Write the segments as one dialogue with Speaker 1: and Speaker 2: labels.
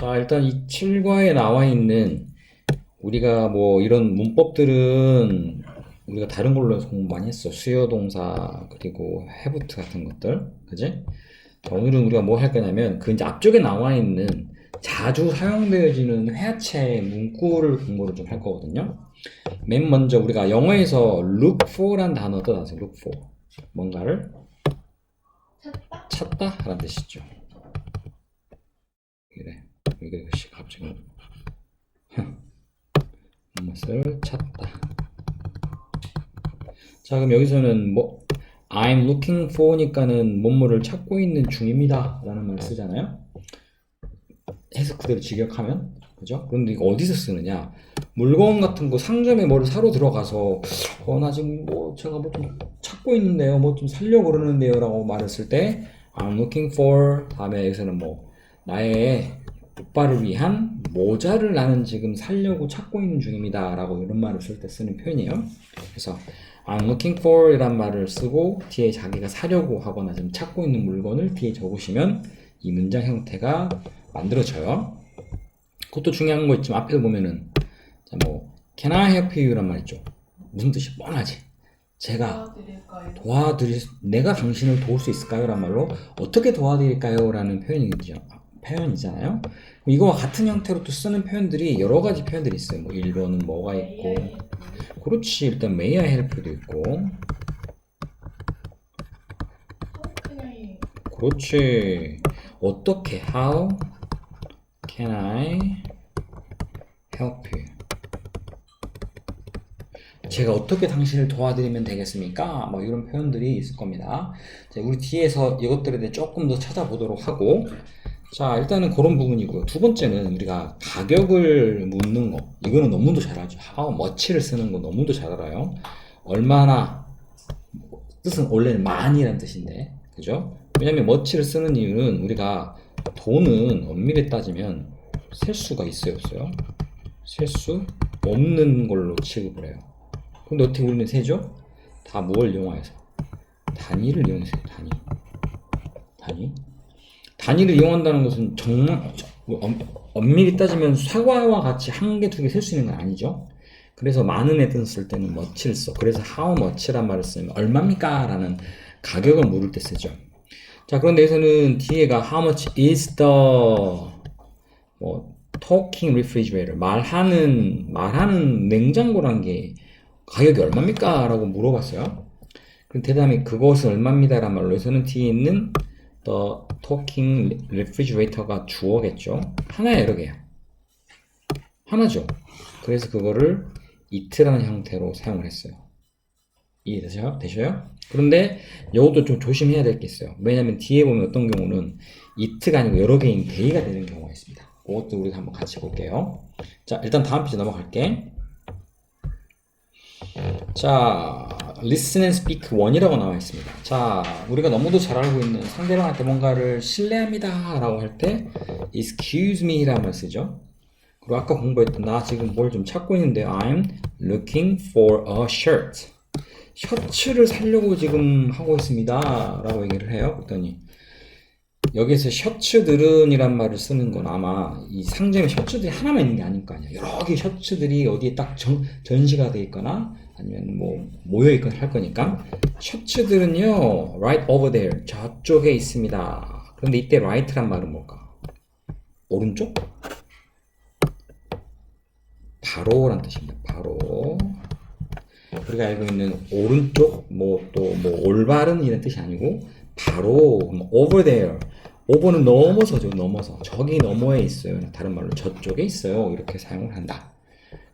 Speaker 1: 자, 일단 이 7과에 나와 있는 우리가 뭐 이런 문법들은 우리가 다른 걸로 공부 많이 했어. 수요 동사 그리고 해부트 같은 것들. 그지? 자, 오늘은 우리가 뭐 할 거냐면 그 이제 앞쪽에 나와 있는 자주 사용되어지는 회화체 문구를 공부를 좀 할 거거든요. 맨 먼저 우리가 영어에서 look for란 단어 떠나서 look for. 뭔가를
Speaker 2: 찾다?
Speaker 1: 찾다 라는 뜻이죠. 이래. 이게 시 갑자기 무엇을 찾다. 자, 그럼 여기서는 뭐 I'm looking for니까는 뭐뭐를 찾고 있는 중입니다. 라는 말을 쓰잖아요. 해석 그대로 직역하면 그죠? 그런데 이거 어디서 쓰느냐? 물건 같은 거 상점에 뭐를 사러 들어가서 어 나 지금 뭐 제가 뭐 좀 찾고 있는데요. 뭐 좀 살려고 그러는데요라고 말했을 때 I'm looking for 다음에 여기서는 뭐 나의 오빠를 위한 모자를 나는 지금 살려고 찾고 있는 중입니다. 라고 이런 말을 쓸 때 쓰는 표현이에요. 그래서 I'm looking for 이란 말을 쓰고 뒤에 자기가 사려고 하거나 지금 찾고 있는 물건을 뒤에 적으시면 이 문장 형태가 만들어져요. 그것도 중요한 거 있지만 앞에 보면은 자, 뭐 Can I help you란 말 있죠. 무슨 뜻이 뻔하지. 제가
Speaker 2: 도와드릴까요?
Speaker 1: 도와드릴 수- 내가 당신을 도울 수 있을까요? 라는 말로 어떻게 도와드릴까요? 라는 표현이죠. 표현이잖아요. 이거와 같은 형태로 또 쓰는 표현들이 여러 가지 표현들이 있어요. 뭐 1번은 뭐가 있고 그렇지 일단 may I help도 있고 그렇지 어떻게 how can I help you 제가 어떻게 당신을 도와드리면 되겠습니까? 뭐 이런 표현들이 있을 겁니다. 자, 우리 뒤에서 이것들에 대해 조금 더 찾아보도록 하고 자 일단은 그런 부분이고요. 두 번째는 우리가 가격을 묻는 거 이거는 너무도 잘하죠. how much를 쓰는 거 너무도 잘 알아요. 얼마나 뜻은 원래는 많이라는 뜻인데 그죠? 왜냐면 much를 쓰는 이유는 우리가 돈은 엄밀히 따지면 셀 수가 있어요 없어요? 셀 수 없는 걸로 취급을 해요. 근데 어떻게 우리는 세죠? 다 뭘 이용하여서? 단위를 이용해서 단위. 단위? 단위를 이용한다는 것은 정말 엄, 엄밀히 따지면 사과와 같이 한 개, 두 개 셀 수 있는 건 아니죠. 그래서 많은 애들 쓸 때는 much를 써. 그래서 how much란 말을 쓰면 얼마입니까? 라는 가격을 물을 때 쓰죠. 자, 그런데 여기서는 뒤에가 how much is the 뭐 talking refrigerator 말하는 말하는 냉장고란 게 가격이 얼마입니까? 라고 물어봤어요. 그 대답이 그것은 얼마입니다란 말로 해서는 뒤에 있는 the talking refrigerator가 주어겠죠. 하나야 여러 개야. 하나죠. 그래서 그거를 it라는 형태로 사용을 했어요. 이해되셔요? 되셔요? 그런데 이것도 좀 조심해야 될 게 있어요. 왜냐면 뒤에 보면 어떤 경우는 it가 아니고 여러 개인 day가 되는 경우가 있습니다. 그것도 우리가 한번 같이 볼게요. 자, 일단 다음 페이지 넘어갈게. 자, listen and speak 1이라고 나와 있습니다. 자, 우리가 너무도 잘 알고 있는 상대방한테 뭔가를 신뢰합니다 라고 할 때 excuse me 라는 말 쓰죠. 그리고 아까 공부했던 나 지금 뭘 좀 찾고 있는데 I'm looking for a shirt. 셔츠를 사려고 지금 하고 있습니다. 라고 얘기를 해요. 그랬더니 여기서 셔츠들은 이란 말을 쓰는 건 아마 이 상점에 셔츠들이 하나만 있는 게 아닐 거 아니야. 여러 개 셔츠들이 어디에 딱 전, 전시가 돼 있거나 아니면 뭐 모여 있거나 할 거니까 셔츠들은요 right over there 저쪽에 있습니다. 그런데 이때 right란 말은 뭘까? 오른쪽? 바로란 뜻입니다. 바로 우리가 알고 있는 오른쪽 뭐 또뭐 올바른 이런 뜻이 아니고 바로 뭐 over there over는 넘어서죠 넘어서. 저기 너머에 있어요. 다른 말로 저쪽에 있어요. 이렇게 사용을 한다.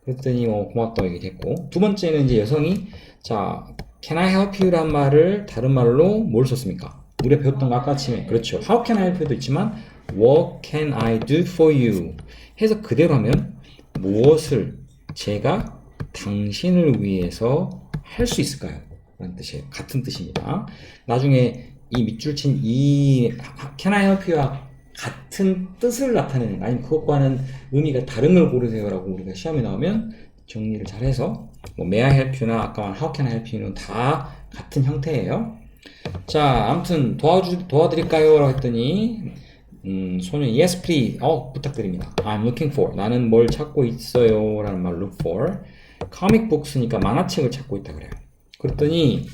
Speaker 1: 그랬더니 뭐 고맙다고 얘기했고. 두 번째는 이제 여성이 자 can I help you란 말을 다른 말로 뭘 썼습니까? 우리가 배웠던 거 아까 아침에. 그렇죠. How can I help you도 있지만 what can I do for you? 해서 그대로 하면 무엇을 제가 당신을 위해서 할 수 있을까요? 라는 뜻이에요. 같은 뜻입니다. 나중에 이 밑줄 친 이 can I help you와 같은 뜻을 나타내는 거 아니면 그것과는 의미가 다른 걸 고르세요라고 우리가 시험에 나오면 정리를 잘 해서 뭐 may I help you나 아까 how can I help you는 다 같은 형태예요. 자, 아무튼 도와주 도와드릴까요? 라고 했더니 음, 소년 yes please 어 부탁드립니다. I'm looking for 나는 뭘 찾고 있어요라는 말 look for comic books니까 만화책을 찾고 있다 그래요. 그랬더니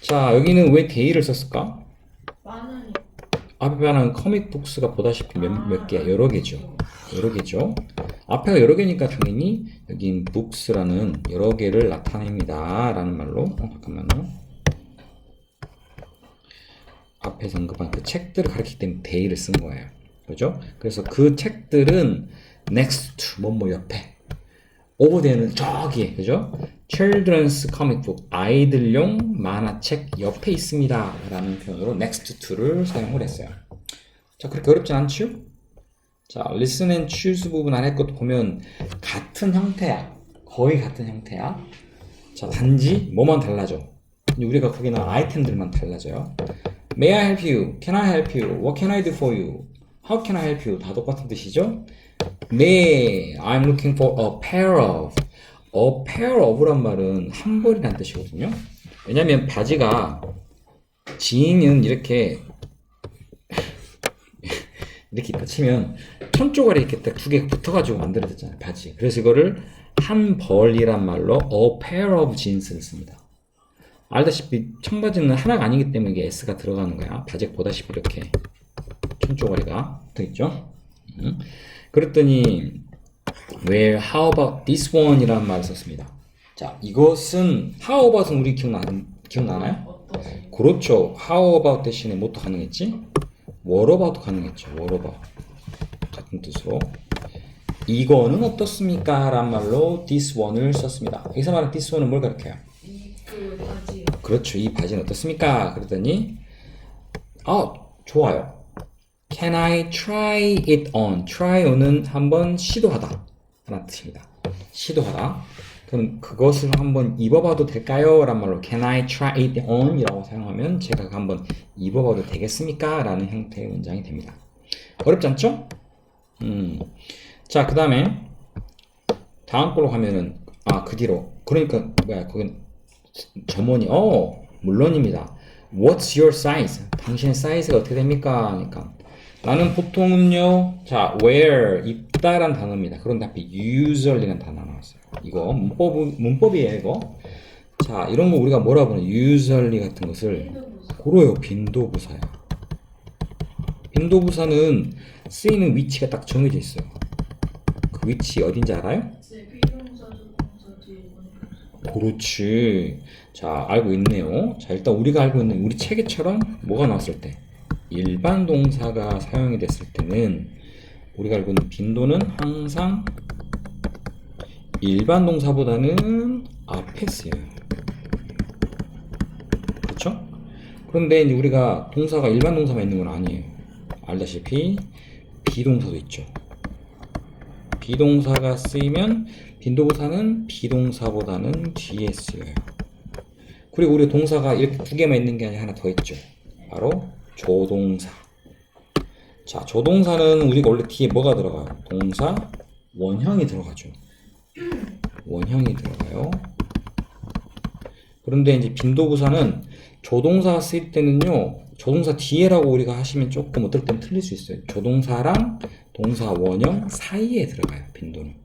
Speaker 1: 자 여기는 왜 데이를 썼을까?
Speaker 2: 많으니.
Speaker 1: 앞에 하는 커믹 북스가 보다시피 몇, 몇 개, 여러 개죠. 여러 개죠. 앞에가 여러 개니까 당연히 여긴 북스라는 여러 개를 나타냅니다. 라는 말로, 어, 잠깐만요. 앞에서 언급한 그 책들을 가리키기 때문에 데이를 쓴 거예요. 그죠? 그래서 그 책들은 next to, 뭐뭐 옆에. 오버되는 저기에, 그죠? Children's comic 아이들용 만화책 옆에 있습니다. 라는 표현으로 next to를 사용을 했어요. 자, 그렇게 어렵진 않죠? 자, listen and choose 부분 안에 것도 보면 같은 형태야. 거의 같은 형태야. 자, 단지 뭐만 달라져. 우리가 거기 나온 아이템들만 달라져요. May I help you? Can I help you? What can I do for you? How can I help you? 다 똑같은 뜻이죠? 네, I'm looking for a pair of. A pair of란 말은 한 벌이라는 뜻이거든요. 왜냐면 바지가 지인은 이렇게 이렇게 있다 치면 천 조각이 이렇게 딱 두 개 붙어가지고 만들어졌잖아요 바지. 그래서 이거를 한 벌이란 말로 a pair of jeans를 씁니다. 알다시피 청바지는 하나가 아니기 때문에 이게 s가 들어가는 거야. 바지 보다시피 이렇게 천 조각이가 붙어 있죠. 음. 그랬더니 where how about this one이라는 말을 썼습니다. 자, 이것은 how about은 우리 기억나 기억나나요? 그렇죠. How about 대신에 뭐또 가능했지? What about 가능했죠. What about 같은 뜻으로 이거는 어떻습니까? 란 말로 this one을 썼습니다. 여기서 말하는 this one은 뭘?
Speaker 2: 이그 바지.
Speaker 1: 그렇죠. 이 바지는 어떻습니까? 그랬더니 아 좋아요. Can I try it on? try on은 한번 시도하다 하는 뜻입니다. 시도하다. 그럼 그것을 한번 입어봐도 될까요? 란 말로 Can I try it on? 이라고 사용하면 제가 한번 입어봐도 되겠습니까? 라는 형태의 문장이 됩니다. 어렵지 않죠? 음. 자, 그 다음에 다음 걸로 가면은 아, 그 뒤로 그러니까 뭐야, 거긴 점원이 어 물론입니다. What's your size? 당신의 사이즈가 어떻게 됩니까? 하니까 나는 보통은요. 자, where 입다란 단어입니다. 그런데 앞에 usually라는 단어 나왔어요. 이거 문법 문법이에요, 이거. 자, 이런 거 우리가 뭐라 부르는 usually 같은 것을. 고로요. 빈도부사야. 빈도부사는 쓰이는 위치가 딱 정해져 있어요. 그 위치 어딘지 알아요? 그렇지. 자, 알고 있네요. 자, 일단 우리가 알고 있는 우리 체계처럼 뭐가 나왔을 때? 일반 동사가 사용이 됐을 때는 우리가 알고 있는 빈도는 항상 일반 동사보다는 앞에 쓰여요. 그렇죠? 그런데 이제 우리가 동사가 일반 동사만 있는 건 아니에요. 알다시피 비동사도 있죠. 비동사가 쓰이면 빈도부사는 비동사보다는 뒤에 쓰여요. 그리고 우리 동사가 이렇게 두 개만 있는 게 아니라 하나 더 있죠. 바로 조동사. 자, 조동사는 우리가 원래 뒤에 뭐가 들어가요? 동사 원형이 들어가죠. 원형이 들어가요. 그런데 이제 빈도부사는 조동사가 쓰일 때는요, 조동사 뒤에라고 우리가 하시면 조금 어떨 땐 틀릴 수 있어요. 조동사랑 동사 원형 사이에 들어가요, 빈도는.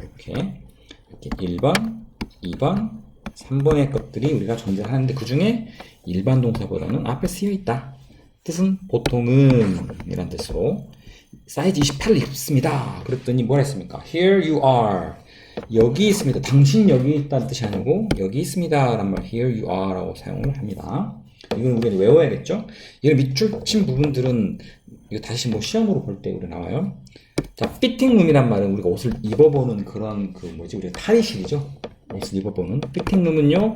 Speaker 1: 이렇게, 이렇게 1번, 2번, 3번의 것들이 우리가 존재하는데 그 중에 일반 동사보다는 앞에 쓰여 있다. 뜻은 보통은 이란 뜻으로 사이즈 28을 입습니다. 그랬더니 뭐라 했습니까? Here you are. 여기 있습니다. 당신 여기 있다는 뜻이 아니고 여기 있습니다. 라는 말 here you are 라고 사용을 합니다. 이건 우리가 외워야겠죠? 이런 밑줄 친 부분들은 이거 다시 뭐 시험으로 볼 때 우리 나와요. 자, 피팅룸이란 말은 우리가 옷을 입어보는 그런 그 뭐지 우리가 탈의실이죠. 옷을 입어보는 피팅룸은요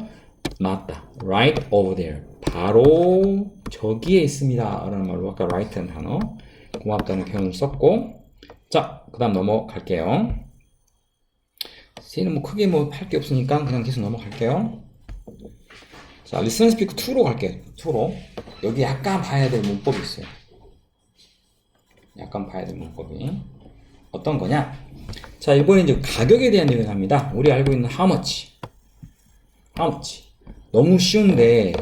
Speaker 1: 맞다. Right over there. 바로 저기에 있습니다. 라는 말로 아까 right라는 단어 고맙다는 표현을 썼고 자, 그 다음 넘어갈게요. C는 뭐 크게 뭐 할 게 없으니까 그냥 계속 넘어갈게요. 자, listen speak 2로 갈게요. 2로. 여기 약간 봐야 될 문법이 있어요. 약간 봐야 될 문법이. 어떤 거냐? 자, 이번에 이제 가격에 대한 내용이 합니다. 우리 알고 있는 how much. how much. 너무 쉬운데,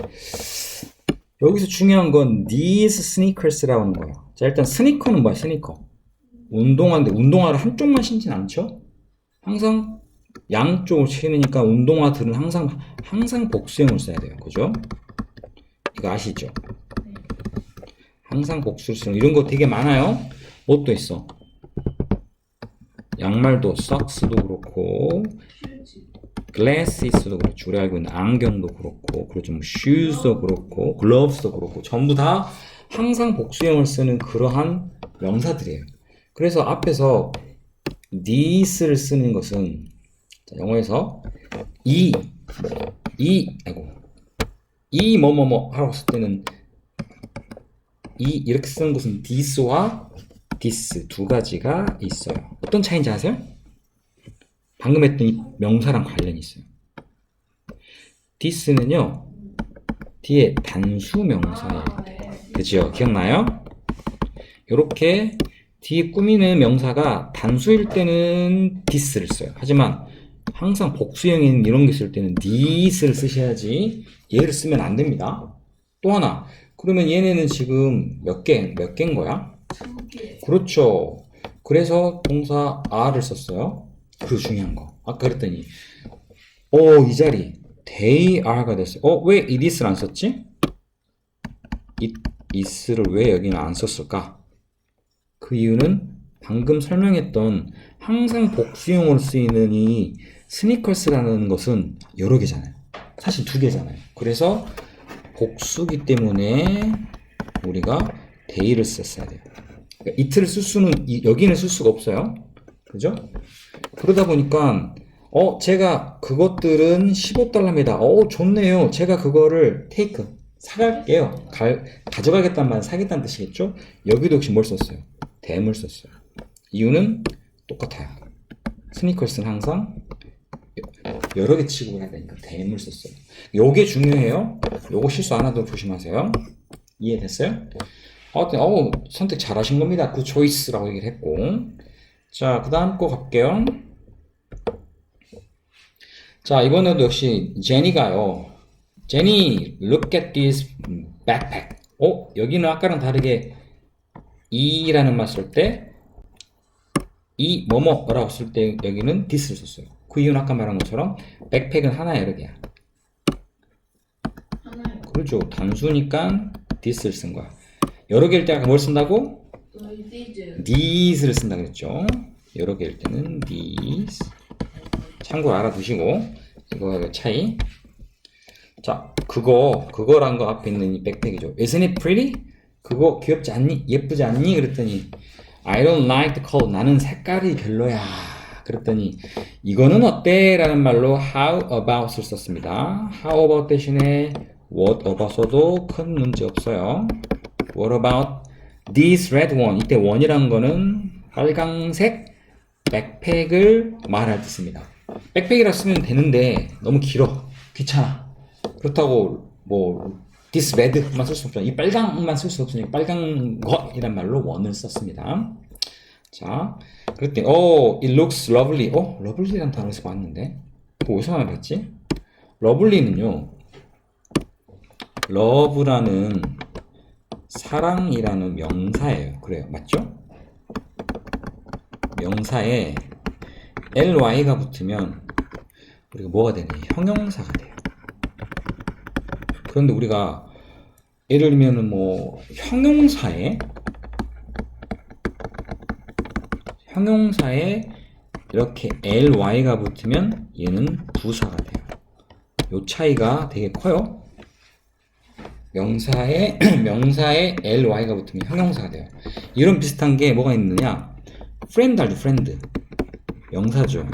Speaker 1: 여기서 중요한 건 these sneakers라고 하는 거예요. 자, 일단 스니커는 뭐야, 스니커? 운동화인데 운동화를 한쪽만 신진 않죠? 항상 양쪽을 신으니까 운동화들은 항상 항상 복수형을 써야 돼요. 그죠? 이거 아시죠?
Speaker 2: 네.
Speaker 1: 항상 복수를 쓰는 이런 거 되게 많아요. 뭣도 있어? 양말도 socks도 그렇고 glasses,도 그렇고 우리 알고 있는 안경도 그렇고 그렇죠. 뭐 shoes도 그렇고 gloves도 그렇고 전부 다 항상 복수형을 쓰는 그러한 명사들이에요. 그래서 앞에서 these를 쓰는 것은 자, 영어에서 이, 이, 아이고, 이 뭐뭐뭐 하라고 쓸 때는 이 이렇게 쓰는 것은 this와 this 두 가지가 있어요. 어떤 차이인지 아세요? 방금 했던 이 명사랑 관련이 있어요. this는요 뒤에 단수 명사예요.
Speaker 2: 아, 네.
Speaker 1: 그죠? 기억나요? 이렇게 뒤에 꾸미는 명사가 단수일 때는 this를 써요. 하지만 항상 복수형인 이런 게 쓸 때는 this를 쓰셔야지 얘를 쓰면 안 됩니다. 또 하나. 그러면 얘네는 지금 몇 개, 몇 개인 거야? 그렇죠. 그래서 동사 are를 썼어요. 그 중요한 거. 아까 그랬더니, 어, 이 자리, they are가 됐어요. 어, 왜 it is를 안 썼지? it is를 왜 여기는 안 썼을까? 그 이유는 방금 설명했던 항상 복수형으로 쓰이는 이 스니커스라는 것은 여러 개잖아요. 사실 두 개잖아요. 그래서 복수기 때문에 우리가 day를 썼어야 돼요. 그러니까 이틀을 쓸 수는 이- 여기는 쓸 수가 없어요. 그죠? 그러다 보니까 어 제가 그것들은 15달러입니다. 어 좋네요. 제가 그거를 테이크 사갈게요. 갈, 가져가겠다는 말은 사겠다는 뜻이겠죠? 여기도 역시 뭘 썼어요? 댐을 썼어요. 이유는 똑같아요. 스니커스는 항상 여- 여러 개 취급을 해야 되니까 댐을 썼어요. 요게 중요해요. 요거 실수 안 하도록 조심하세요. 이해됐어요? 어우 선택 잘하신 겁니다. 그 초이스라고 얘기를 했고 자 그 다음 거 갈게요. 자 이번에도 역시 제니가요. 제니 look at this backpack. 어 여기는 아까랑 다르게 이라는 말 쓸 때 이 뭐뭐라고 쓸 때 여기는 this를 썼어요. 그 이유는 아까 말한 것처럼 백팩은 하나 여러 개야. 그렇죠. 단수니까 this를 쓴 거야. 여러 개일 때 아까 뭘 쓴다고? These를 쓴다 그랬죠. 여러 개일 때는 these. 참고로 알아두시고 이거 차이. 자, 그거 그거란 거 앞에 있는 이 백팩이죠. Isn't it pretty? 그거 귀엽지 않니? 예쁘지 않니? 그랬더니 I don't like the color. 나는 색깔이 별로야. 그랬더니 이거는 어때? 라는 말로 how about을 썼습니다. how about 대신에 what about 써도 큰 문제 없어요. What about this red one? 이때 one이라는 거는 빨강색 백팩을 말할 뜻입니다. 백팩이라 쓰면 되는데 너무 길어. 귀찮아. 그렇다고 뭐 this red만 쓸 수 없잖아. 이 빨강만 쓸 수 없으니까 빨간 것이란 말로 one을 썼습니다. 자, 그랬더니 어, it looks lovely. 어, lovely라는 단어에서 봤는데 그거 어디서 많이 봤지? lovely는요. love라는 사랑이라는 명사예요. 그래요. 맞죠? 명사에 ly가 붙으면 우리가 뭐가 되니? 형용사가 돼요. 그런데 우리가 예를 들면은 뭐 형용사에 형용사에 이렇게 ly가 붙으면 얘는 부사가 돼요. 요 차이가 되게 커요. 명사에 명사에 ly가 붙으면 형용사가 돼요. 이런 비슷한 게 뭐가 있느냐? friend 알죠? friend. 명사죠.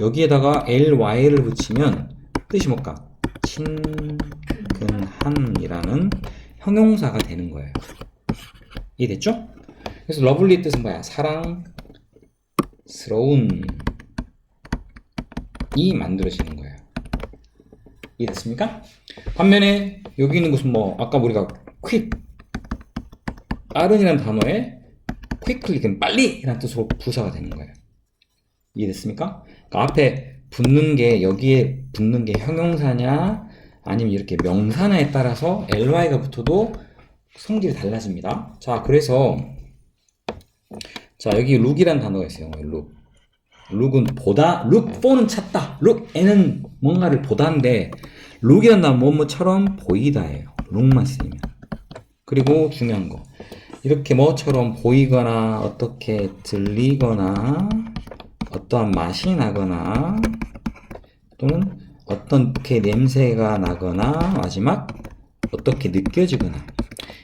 Speaker 1: 여기에다가 ly를 붙이면 뜻이 뭘까? 친근한이라는 형용사가 되는 거예요. 이해됐죠? 그래서 러블리 뜻은 뭐야? 사랑스러운 이 만들어지는 거예요. 이해됐습니까? 반면에 여기 있는 것은 뭐 아까 우리가 quick 빠른이라는 단어에 quickly 그럼 빨리라는 뜻으로 부사가 되는 거예요. 이해됐습니까? 그러니까 앞에 붙는 게 여기에 붙는 게 형용사냐 아니면 이렇게 명사나에 따라서 ly가 붙어도 성질이 달라집니다. 자, 그래서 자, 여기 look이라는 단어가 있어요. look. look은 보다, look for는 찾다. look 에는 뭔가를 보다인데 look이란 단어 뭐뭐처럼 보이다예요. look만 쓰이면. 그리고 중요한 거. 이렇게 뭐처럼 보이거나 어떻게 들리거나 어떠한 맛이 나거나 또는 어떻게 냄새가 나거나 마지막 어떻게 느껴지거나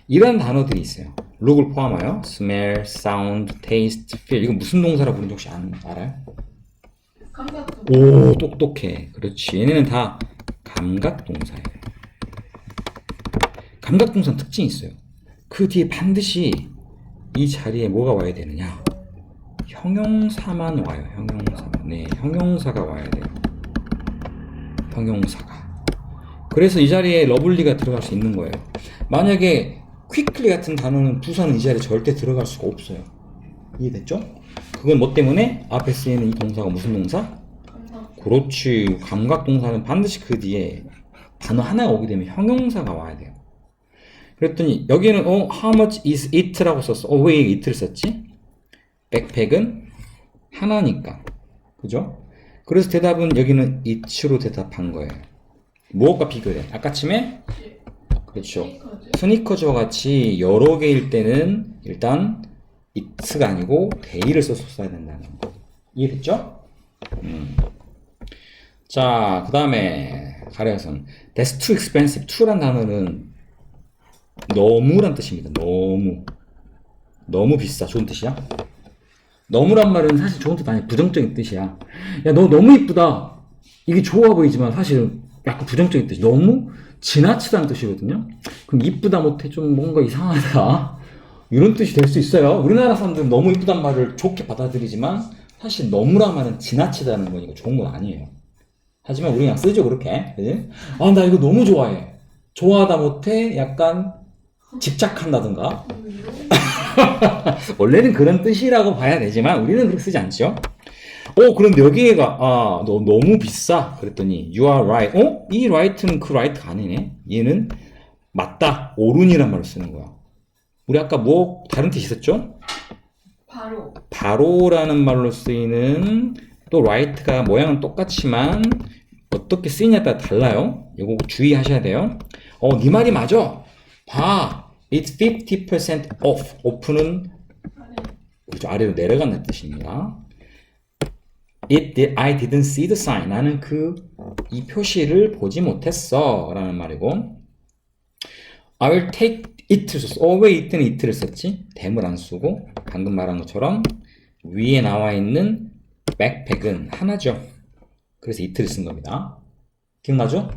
Speaker 1: 이런 단어들이 있어요. look을 포함하여 smell, sound, taste, feel 이거 무슨 동사라 부르는지 혹시 알아요? 오 똑똑해. 그렇지. 얘네는 다 감각 동사예요. 감각 동사는 특징이 있어요. 그 뒤에 반드시 이 자리에 뭐가 와야 되느냐? 형용사만 와요. 형용사만. 네, 형용사가 와야 돼요. 형용사가. 그래서 이 자리에 러블리가 들어갈 수 있는 거예요. 만약에 quickly 같은 단어는 부사는 이 자리에 절대 들어갈 수가 없어요. 이해됐죠? 그건 뭐 때문에 앞에 쓰이는 이 동사가 무슨 동사? 그렇지. 감각 동사는 반드시 그 뒤에 단어 하나가 오게 되면 형용사가 와야 돼요. 그랬더니 여기는 어 how much is it라고 썼어. 어 왜 it를 썼지? 백팩은 하나니까. 그죠? 그래서 대답은 여기는 it로 대답한 거예요. 무엇과 비교돼? 아까쯤에 그렇죠.
Speaker 2: 스니커즈
Speaker 1: 스니커즈와 같이 여러 개일 때는 일단 it가 아니고 they를 써서 써야 된다는 거. 이해됐죠? 음. 자, 그 다음에 가려선 That's too expensive. to란 단어는 너무란 뜻입니다. 너무. 너무 비싸. 좋은 뜻이야? 너무란 말은 사실 좋은 뜻 아니야. 부정적인 뜻이야. 야, 너 너무 이쁘다. 이게 좋아 보이지만 사실은 약간 부정적인 뜻이 너무 지나치다는 뜻이거든요. 그럼 이쁘다 못해 좀 뭔가 이상하다. 이런 뜻이 될 수 있어요. 우리나라 사람들은 너무 이쁘단 말을 좋게 받아들이지만 사실 너무란 말은 지나치다는 거니까 좋은 건 아니에요. 하지만 우리 그냥 쓰죠 그렇게. 그지? 아, 나 이거 너무 좋아해. 좋아하다 못해 약간 집착한다든가. 원래는 그런 뜻이라고 봐야 되지만 우리는 그렇게 쓰지 않죠. 어, 그런데 여기가 아, 너 너무 비싸. 그랬더니 you are right. 어? 이 right는 그 right가 아니네. 얘는 맞다. 옳은이란 말을 쓰는 거야. 우리 아까 뭐 다른 뜻 있었죠?
Speaker 2: 바로
Speaker 1: 바로라는 말로 쓰이는 또 right가 모양은 똑같지만 어떻게 쓰이냐에 따라 달라요. 이거 주의하셔야 돼요. 어, 네 말이 맞아. 봐. It's 50% off. off는 그죠 아래로 내려간다는 뜻입니다. It did, I didn't see the sign. 나는 그 이 표시를 보지 못했어. 라는 말이고 I will take it를 썼어. 어, 왜 it는 it를 썼지? 댐을 안 쓰고 방금 말한 것처럼 위에 나와 있는 백팩은 하나죠. 그래서 it를 쓴 겁니다. 기억나죠?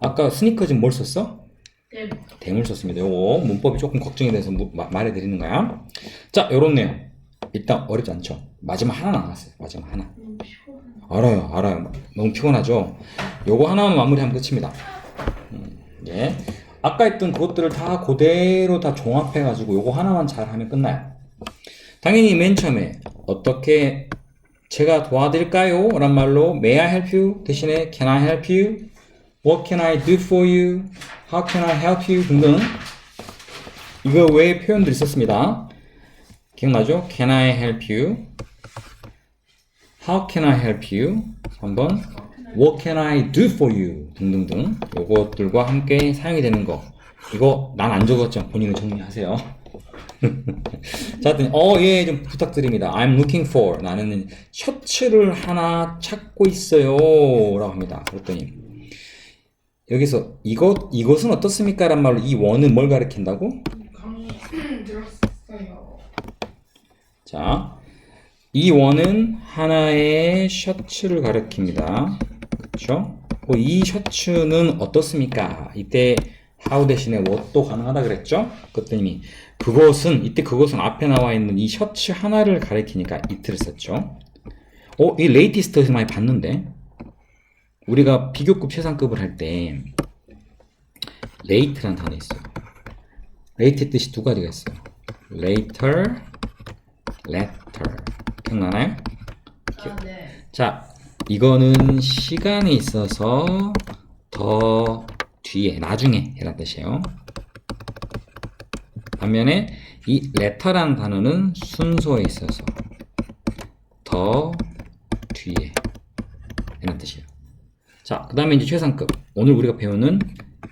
Speaker 1: 아까 스니커즈는 뭘 썼어?
Speaker 2: 댐
Speaker 1: 댐을 썼습니다. 요거 문법이 조금 걱정이 돼서 무- 마- 말해드리는 거야. 자, 요런 내용. 일단 어렵지 않죠? 마지막 하나 남았어요. 마지막 하나. 알아요, 알아요. 너무 피곤하죠? 요거 하나만 마무리하면 끝입니다. 음, 예. 아까 했던 그것들을 다 그대로 다 종합해가지고 요거 하나만 잘하면 끝나요. 당연히 맨 처음에 어떻게 제가 도와드릴까요? 란 말로 May I help you? 대신에 Can I help you? What can I do for you? How can I help you? 등등 이거 외에 표현들이 있었습니다. 기억나죠? Can I help you? How can I help you? 3번 What can I do for you? 등등등 요것들과 함께 사용이 되는 거 이거 난 안 적었죠? 본인은 정리하세요 자, 어예 좀 부탁드립니다 I'm looking for 나는 셔츠를 하나 찾고 있어요 라고 합니다 그랬더니 여기서 이것 이것은 어떻습니까? 란 말로 이 원은 뭘 가리킨다고? 자, 이 원은 하나의 셔츠를 가리킵니다. 그렇죠? 어, 이 셔츠는 어떻습니까? 이때 how 대신에 what도 가능하다 그랬죠? 그랬더니 그것은 이때 그것은 앞에 나와 있는 이 셔츠 하나를 가리키니까 it를 썼죠. 어, 이 레이티스트에서 많이 봤는데 우리가 비교급 최상급을 할 때 late라는 단어 있어요. late의 뜻이 두 가지가 있어요. later letter 기억나나요?
Speaker 2: 아 네
Speaker 1: 자, 이거는 시간이 있어서 더 뒤에 나중에 이란 뜻이에요. 반면에 이 letter라는 단어는 순서에 있어서 더 뒤에 이런 뜻이에요. 자, 그 다음에 이제 최상급. 오늘 우리가 배우는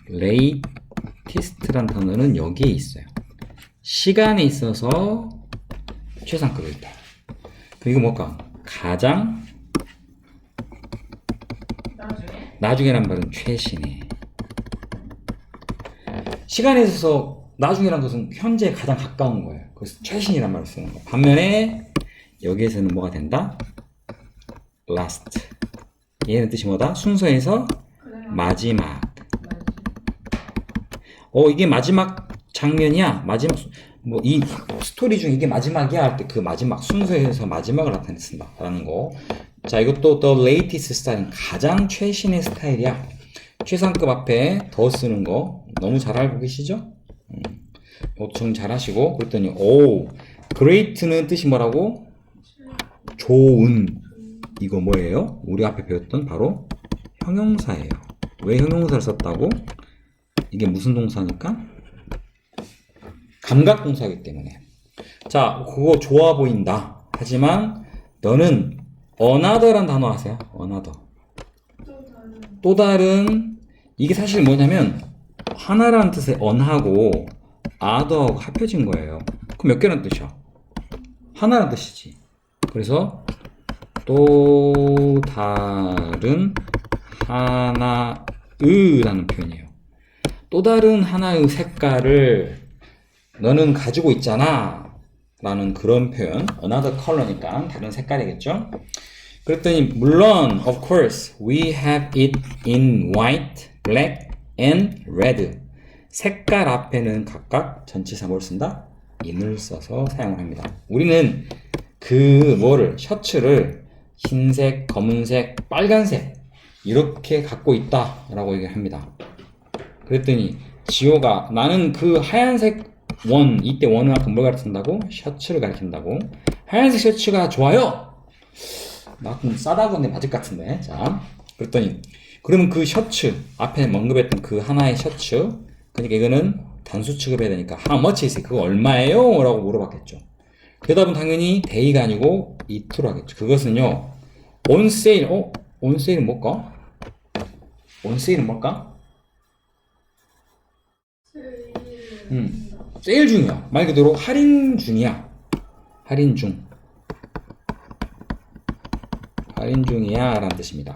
Speaker 1: latest라는 단어는 여기에 있어요. 시간에 있어서 최상급이다. 그리고 뭘까? 가장
Speaker 2: 나중에
Speaker 1: 나중에란 말은 최신의. 시간에 있어서 나중이란 것은 현재에 가장 가까운 거예요. 그래서 최신이란 말을 쓰는 거예요. 반면에 여기에서는 뭐가 된다? last. 얘는 뜻이 뭐다? 순서에서 마지막. 어, 이게 마지막 장면이야. 마지막, 뭐, 이 스토리 중 이게 마지막이야 할 때 그 마지막 순서에서 마지막을 나타낸다. 라는 거. 자, 이것도 the latest 스타일은 가장 최신의 스타일이야. 최상급 앞에 더 쓰는 거 너무 잘 알고 계시죠? 음, 이것도 정잘 하시고. 그랬더니, 오, great는 뜻이 뭐라고? 좋은. 이거 뭐예요? 우리 앞에 배웠던 바로 형용사예요. 왜 형용사를 썼다고? 이게 무슨 동사니까? 감각 동사이기 때문에. 자, 그거 좋아 보인다. 하지만 너는 another란 단어 아세요? another.
Speaker 2: 또 다른
Speaker 1: 또 다른 이게 사실 뭐냐면 하나라는 뜻의 on하고 other하고 합해진 거예요. 그럼 몇 개라는 뜻이야? 하나라는 뜻이지. 그래서 또 다른 하나의라는 표현이에요. 또 다른 하나의 색깔을 너는 가지고 있잖아. 라는 그런 표현. another color니까 다른 색깔이겠죠? 그랬더니 물론 of course we have it in white, black and red. 색깔 앞에는 각각 전치사 뭘 쓴다? in을 써서 사용을 합니다. 우리는 그 뭐를 셔츠를 흰색, 검은색, 빨간색 이렇게 갖고 있다 라고 얘기합니다. 그랬더니 지호가 나는 그 하얀색 원 이때 원은 아까 뭘 가르친다고? 셔츠를 가르친다고. 하얀색 셔츠가 좋아요. 나좀 싸다고 근데 맞을 것 같은데. 자, 그랬더니 그러면 그 셔츠 앞에 언급했던 그 하나의 셔츠 그러니까 이거는 단수 취급해야 되니까 how much is it? 그거 얼마예요? 라고 물어봤겠죠. 대답은 당연히 day가 아니고 it로 하겠죠. 그것은요 on sale. 어? on sale은 뭘까? on sale은 뭘까? 음. 세일 중이야. 말 그대로 할인 중이야. 할인 중. 할인 중이야. 라는 뜻입니다.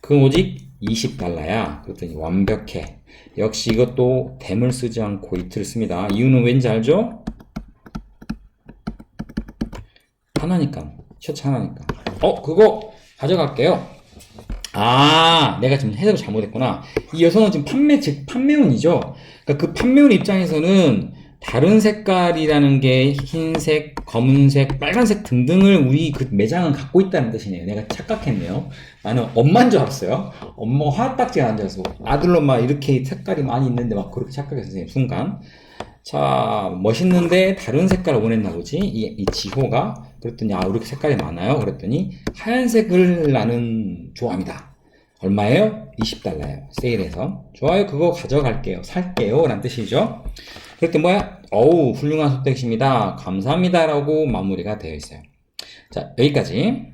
Speaker 1: 그 오직 20달러야. 그랬더니 완벽해. 역시 이것도 댐을 쓰지 않고 이틀을 씁니다. 이유는 왠지 알죠? 하나니까. 셔츠 하나니까. 어, 그거 가져갈게요. 아, 내가 지금 해석을 잘못했구나. 이 여성은 지금 판매, 즉, 판매원이죠? 그러니까 그 판매원 입장에서는 다른 색깔이라는 게 흰색, 검은색, 빨간색 등등을 우리 그 매장은 갖고 있다는 뜻이네요. 내가 착각했네요. 나는 엄마인 줄 알았어요. 엄마 화딱지가 앉아서 아들로 막 이렇게 색깔이 많이 있는데 막 그렇게 착각했어요. 순간. 자, 멋있는데 다른 색깔을 원했나 보지? 이, 이 지호가. 그랬더니, 아, 이렇게 색깔이 많아요? 그랬더니, 하얀색을 나는 좋아합니다. 얼마예요? 20달러예요. 세일해서. 좋아요. 그거 가져갈게요. 살게요. 라는 뜻이죠. 그랬더니 뭐야? 어우, 훌륭한 소택입니다. 감사합니다. 라고 마무리가 되어 있어요. 자, 여기까지.